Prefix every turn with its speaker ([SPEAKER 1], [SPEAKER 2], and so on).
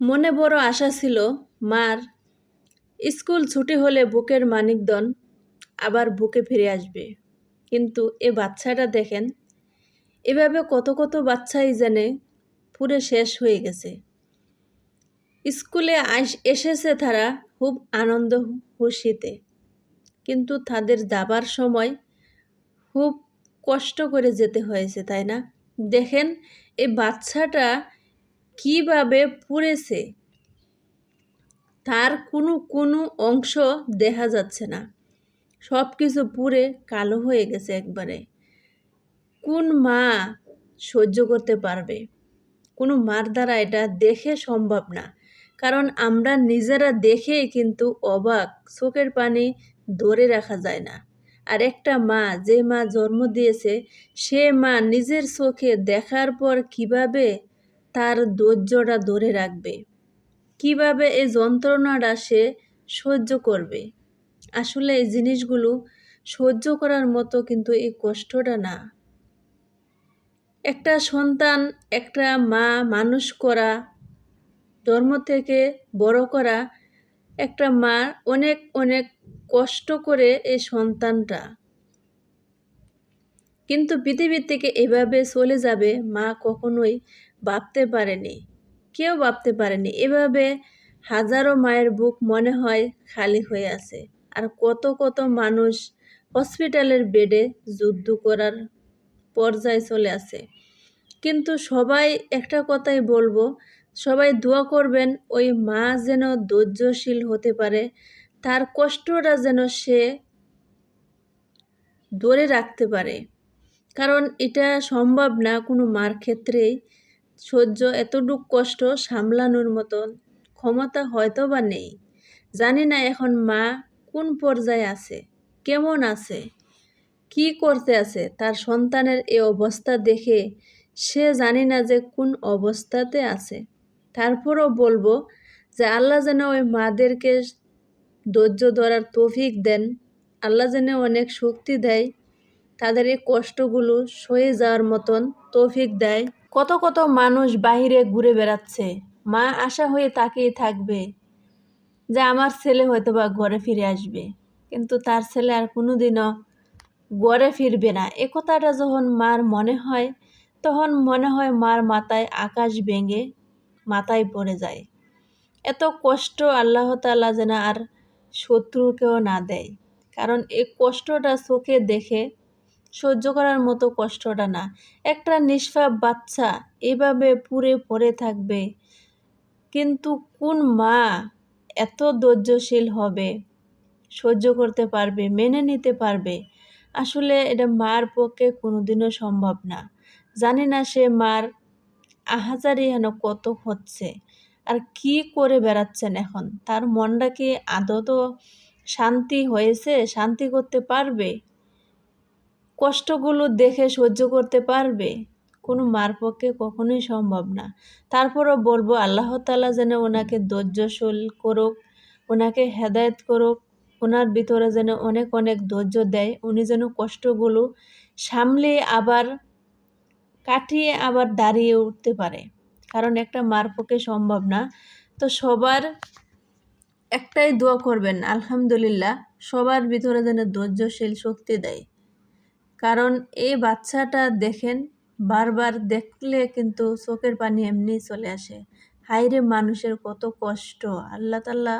[SPEAKER 1] মনে বড় আশা ছিল মার স্কুল ছুটি হলে বুকের মানিকদন আবার বুকে ফিরে আসবে কিন্তু এ বাচ্চাটা দেখেন এভাবে কত কত বাচ্চাই জানে পুরে শেষ হয়ে গেছে স্কুলে এসেছে তারা খুব আনন্দ খুশিতে কিন্তু তাদের যাবার সময় খুব কষ্ট করে যেতে হয়েছে তাই না দেখেন এই বাচ্চাটা কীভাবে পুড়েছে, তার কোনো কোনো অংশ দেখা যাচ্ছে না। সব কিছু পুড়ে কালো হয়ে গেছে একবারে। কোন মা সহ্য করতে পারবে? কোনো মার দ্বারা এটা দেখে সম্ভব না। কারণ আমরা নিজেরা দেখেই কিন্তু অবাক, চোখের পানি ধরে রাখা যায় না। আর একটা মা, যে মা জন্ম দিয়েছে, সে মা নিজের চোখে দেখার পর কীভাবে তার ধৈর্যটা ধরে রাখবে। কীভাবে এই যন্ত্রণাটা সে সহ্য করবে? আসলে এই জিনিসগুলো সহ্য করার মতো কিন্তু এই কষ্টটা না। একটা সন্তান, একটা মা মানুষ করা, ধর্ম থেকে বড় করা, একটা মা অনেক অনেক কষ্ট করে এই সন্তানটা কিন্তু পৃথিবীর থেকে এভাবে চলে যাবে মা কখনোই ভাবতে পারেনি। কেউ ভাবতে পারেনি। এভাবে হাজারো মায়ের বুক মনে হয় খালি হয়ে আছে। আর কত কত মানুষ হসপিটালের বেডে যুদ্ধ করার পর্যায়ে চলে আসে কিন্তু সবাই একটা কথাই বলব, সবাই দোয়া করবেন, ওই মা যেন ধৈর্যশীল হতে পারে, তার কষ্টটা যেন সে ধরে রাখতে পারে। কারণ এটা সম্ভব না কোনো মার ক্ষেত্রেই। সহ্য এতটুক কষ্ট সামলানোর মতন ক্ষমতা হয়তো বা নেই। জানি না এখন মা কোন পর্যায়ে আছে, কেমন আছে, কি করতে আছে, তার সন্তানের এই অবস্থা দেখে সে জানি না যে কোন অবস্থাতে আছে। তারপরও বলব যে আল্লাহ যেন ওই মাদেরকে ধৈর্য ধরার তৌফিক দেন, আল্লাহ যেন অনেক শক্তি দেয়। তাদের এই কষ্টগুলো সয়ে যাওয়ার মতন তৌফিক দেয়। কত কত মানুষ বাহিরে ঘুরে বেড়াচ্ছে। মা আশা হয়ে তাকিয়ে থাকবে যে আমার ছেলে হয়তো বা ঘরে ফিরে আসবে। কিন্তু তার ছেলে আর কোনোদিনও ঘরে ফিরবে না। এ কথাটা যখন মার মনে হয়, তখন মনে হয় মার মাথায় আকাশ ভেঙে মাথায় পড়ে যায়। এত কষ্ট আল্লাহ তাল্লাহ যেন আর শত্রুকেও না দেয়। কারণ এই কষ্টটা চোখে দেখে সহ্য করার মতো কষ্টটা না। একটা নিষ্পাপ বাচ্চা এভাবে পুড়ে পড়ে থাকবে। কিন্তু কোন মা এত ধৈর্যশীল হবে? সহ্য করতে পারবে, মেনে নিতে পারবে। আসলে এটা মার পক্ষে কোনোদিনও সম্ভব না। জানি না সে মার আহাজারি হেন কত হচ্ছে। আর কি করে বেড়াচ্ছেন এখন? তার মনটা কি আদত শান্তি হয়েছে? শান্তি করতে পারবে? কষ্টগুলো দেখে সহ্য করতে পারবে? কোনো মার পক্ষে কখনোই সম্ভব না। তারপরও বলব, আল্লাহ তালা যেন ওনাকে ধৈর্যশীল করুক, ওনাকে হেদায়ত করুক, ওনার ভিতরে যেন অনেক অনেক ধৈর্য দেয়, উনি যেন কষ্টগুলো সামলে আবার কাটিয়ে আবার দাঁড়িয়ে উঠতে পারে। কারণ একটা মার পক্ষে সম্ভব না। তো সবার একটাই দোয়া করবেন, আলহামদুলিল্লাহ, সবার ভিতরে যেন ধৈর্যশীল শক্তি দেয়। কারণ এই বাচ্চাটা দেখেন, বারবার দেখলে কিন্তু চোখের পানি এমনি চলে আসে। হাইরে মানুষের কত কষ্ট। আল্লাহ তাল্লাহ